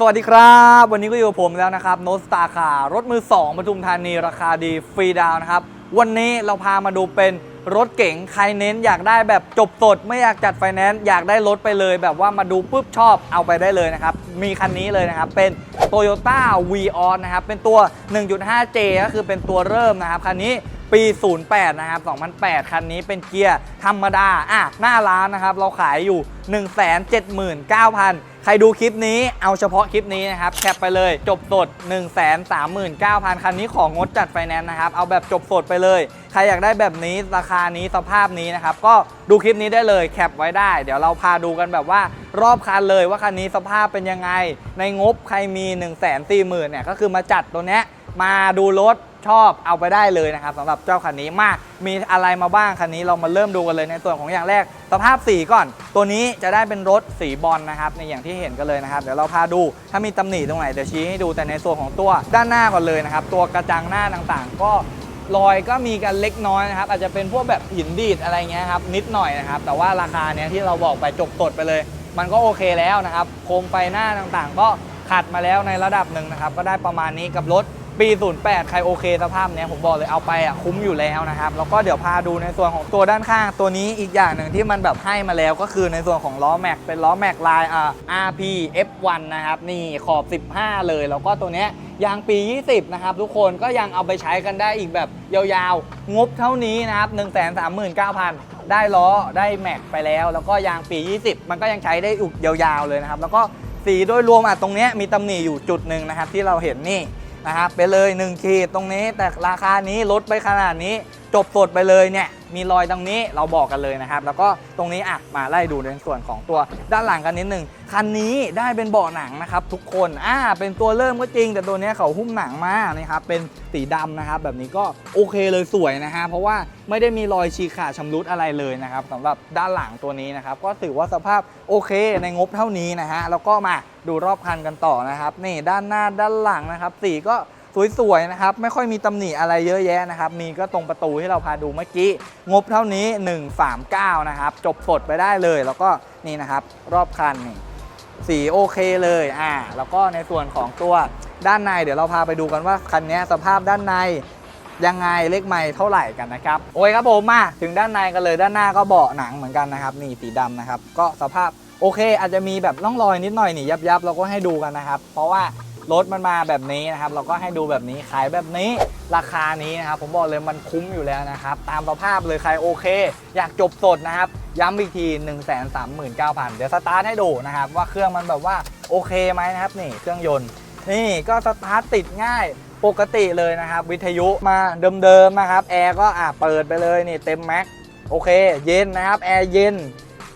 สวัสดีครับ วันนี้ก็อยู่กับผมแล้วนะครับโนสตาคารถมือ 2ปทุมธานีราคาดีฟรีดาวน์นะครับ วันนี้เราพามาดูเป็นรถเก๋งใครเน้นอยากได้แบบจบสด ไม่อยากจัดไฟแนนซ์อยากได้รถไปเลย แบบว่ามาดูปุ๊บชอบเอาไปได้เลยนะครับ มีคันนี้เลยนะครับ เป็น Toyota v ีออนะครับ เป็นตัว 1.5J ก็คือเป็นตัวเริ่มนะครับ คันนี้ ปี 08 นะครับ 2008 คันนี้เป็นเกียร์ธรรมดา อะ หน้าร้านนะครับ เราขายอยู่ 179,000 ใครดูคลิปนี้ เอาเฉพาะคลิปนี้นะครับ แคปไปเลย จบสด 139,000 คันนี้ของงดจัดไฟแนนซ์นะครับ เอาแบบจบสดไปเลย ใครอยากได้แบบนี้ ราคานี้สภาพนี้นะครับ ก็ดูคลิปนี้ได้เลย แคปไว้ได้ เดี๋ยวเราพาดูกันแบบว่ารอบคันเลยว่าคันนี้สภาพเป็นยังไง ในงบใครมี 1 4 0 0 0 0เนี่ย ก็คือมาจัดตัวเนี้ยมาดูรถ ชอบเอาไปได้เลยนะครับสำหรับเจ้าคันนี้มากมีอะไรมาบ้างคันนี้เรามาเริ่มดูกันเลยในส่วนของอย่างแรก สภาพสีก่อน ตัวนี้จะได้เป็นรถสีบอลนะครับในอย่างที่เห็นกันเลยนะครับเดี๋ยวเราพาดูถ้ามีตำหนิตรงไหนเดี๋ยวชี้ให้ดูแต่ในส่วนของตัวด้านหน้าก่อนเลยนะครับ ตัวกระจังหน้าต่างๆ ก็รอยก็มีกันเล็กน้อยนะครับ อาจจะเป็นพวกแบบหินดีดอะไรเงี้ยครับนิดหน่อยนะครับ แต่ว่าราคาเนี้ยที่เราบอกไปจบสดไปเลย มันก็โอเคแล้วนะครับ โคมไฟหน้าต่างๆ ก็ขัดมาแล้วในระดับหนึ่งนะครับ ก็ได้ประมาณนี้กับรถ ปี 08 ใครโอเคสภาพเนี้ยผมบอกเลยเอาไปอะคุ้มอยู่แล้วนะครับ แล้วก็เดี๋ยวพาดูในส่วนของตัวด้านข้างตัวนี้อีกอย่างหนึ่งที่มันแบบให้มาแล้วก็คือในส่วนของล้อแม็กเป็นล้อแม็กลายอ่า RP F1 นะครับ นี่ขอบ 15 เลย แล้วก็ตัวเนี้ยยางปี 20 นะครับ ทุกคนก็ยังเอาไปใช้กันได้อีกแบบยาวๆ งบเท่านี้นะครับ 139,000 ได้ล้อได้แม็กไปแล้ว แล้วก็ยางปี 20 มันก็ยังใช้ได้อีกยาวๆเลยนะครับ แล้วก็สีโดยรวมอะตรงเนี้ยมีตำหนิอยู่จุดหนึ่งนะครับที่เราเห็นนี่ นะครับไปเลย 1 ขีดตรงนี้แต่ราคานี้ลดไปขนาดนี้ จบสดไปเลยเนี่ยมีรอยตรงนี้เราบอกกันเลยนะครับ แล้วก็ตรงนี้อะมาไล่ดูในส่วนของตัวด้านหลังกันนิดนึงคันนี้ได้เป็นเบาะหนังนะครับ ทุกคนอ่าเป็นตัวเริ่มก็จริง แต่ตัวนี้เขาหุ้มหนังมานะครับเป็นสีดำนะครับ แบบนี้ก็โอเคเลยสวยนะฮะเพราะว่าไม่ได้มีรอยฉีกขาดชำรุดอะไรเลยนะครับสำหรับด้านหลังตัวนี้นะครับ ก็ถือว่าสภาพโอเคในงบเท่านี้นะฮะแล้วก็มาดูรอบคันกันต่อนะครับนี่ด้านหน้าด้านหลังนะครับสีก็ สวยๆนะครับไม่ค่อยมีตำหนิอะไรเยอะแยะนะครับมีก็ตรงประตูที่เราพาดูเมื่อกี้ งบเท่านี้ 139 นะครับ จบสดไปได้เลย แล้วก็นี่นะครับรอบคันนี่สีโอเคเลยอ่าแล้วก็ในส่วนของตัวด้านใน เดี๋ยวเราพาไปดูกันว่าคันนี้สภาพด้านในยังไงเลขไม้เท่าไหร่กันนะครับโอ้ยครับผมมาถึงด้านในกันเลยด้านหน้าก็เบาะหนังเหมือนกันนะครับนี่สีดำนะครับ ก็สภาพโอเค อาจจะมีแบบร่องรอยนิดหน่อยนี่ยับๆเราก็ให้ดูกันนะครับ เพราะว่า รถมันมาแบบนี้นะครับ เราก็ให้ดูแบบนี้ขายแบบนี้ราคานี้นะครับ ผมบอกเลยมันคุ้มอยู่แล้วนะครับ ตามสภาพเลยใครโอเค อยากจบสดนะครับ ย้ำอีกที 1 3 9 0 0 0 เดี๋ยวสตาร์ทให้ดูนะครับ ว่าเครื่องมันแบบว่าโอเคไหมนะครับนี่เครื่องยนต์ นี่ก็สตาร์ทติดง่ายปกติเลยนะครับ วิทยุมาเดิมๆนะครับแอร์ก็อะเปิดไปเลยนี่เต็มแม็กโอเค เย็นนะครับแอร์เย็น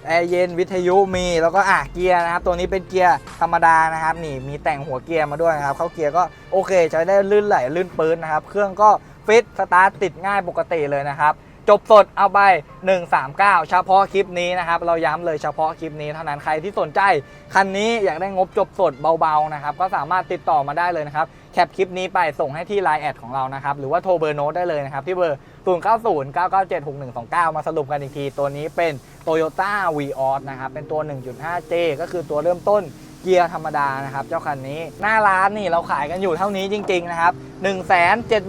แอร์เย็นวิทยุมีแล้วก็อะเกียร์นะครับ ตัวนี้เป็นเกียร์ธรรมดานะครับ นี่มีแต่งหัวเกียร์มาด้วยนะครับ เข้าเกียร์ก็โอเคใช้ได้ลื่นไหลลื่นปืนนะครับ เครื่องก็ฟิตสตาร์ทติดง่ายปกติเลยนะครับจบสดเอาไป 139 เฉพาะคลิปนี้นะครับ เราย้ำเลยเฉพาะคลิปนี้เท่านั้นใครที่สนใจ คันนี้อยากได้งบจบสดเบาๆนะครับ ก็สามารถติดต่อมาได้เลยนะครับ แคปคลิปนี้ไปส่งให้ที่ Line แอดของเรานะครับ หรือว่าโทรเบอร์โน้ตได้เลยนะครับ ที่เบอร์ 0 9 0 9 9 7 6 1 2 9 มาสรุปกันอีกที ตัวนี้เป็น Toyota v ีออนะครับเป็นตัว 1.5J ก็คือตัวเริ่มต้นเกียร์ธรรมดานะครับ เจ้าคันนี้หน้าร้านนี่เราขายกันอยู่เท่านี้จริง ๆ นะครับ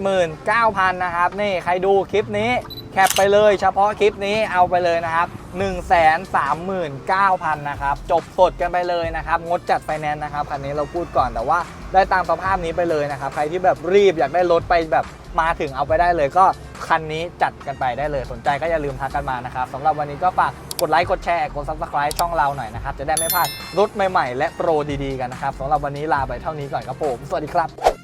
179,000 นะครับ นี่ใครดูคลิปนี้แคปไปเลยเฉพาะคลิปนี้เอาไปเลยนะครับ 139,000 นะครับ จบสดกันไปเลยนะครับ งดจัดไฟแนนซ์นะครับ คันนี้เราพูดก่อนแต่ว่าได้ตามสภาพนี้ไปเลยนะครับ ใครที่แบบรีบอยากได้รถไปแบบมาถึงเอาไปได้เลยก็ คันนี้จัดกันไปได้เลยสนใจก็อย่าลืมทักกันมานะครับสำหรับวันนี้ก็ฝากกดไลค์กดแชร์กด subscribe ช่องเราหน่อยนะครับ จะได้ไม่พลาดรถใหม่ๆ และโปรดีๆกันนะครับสำหรับวันนี้ลาไปเท่านี้ก่อนครับผม สวัสดีครับ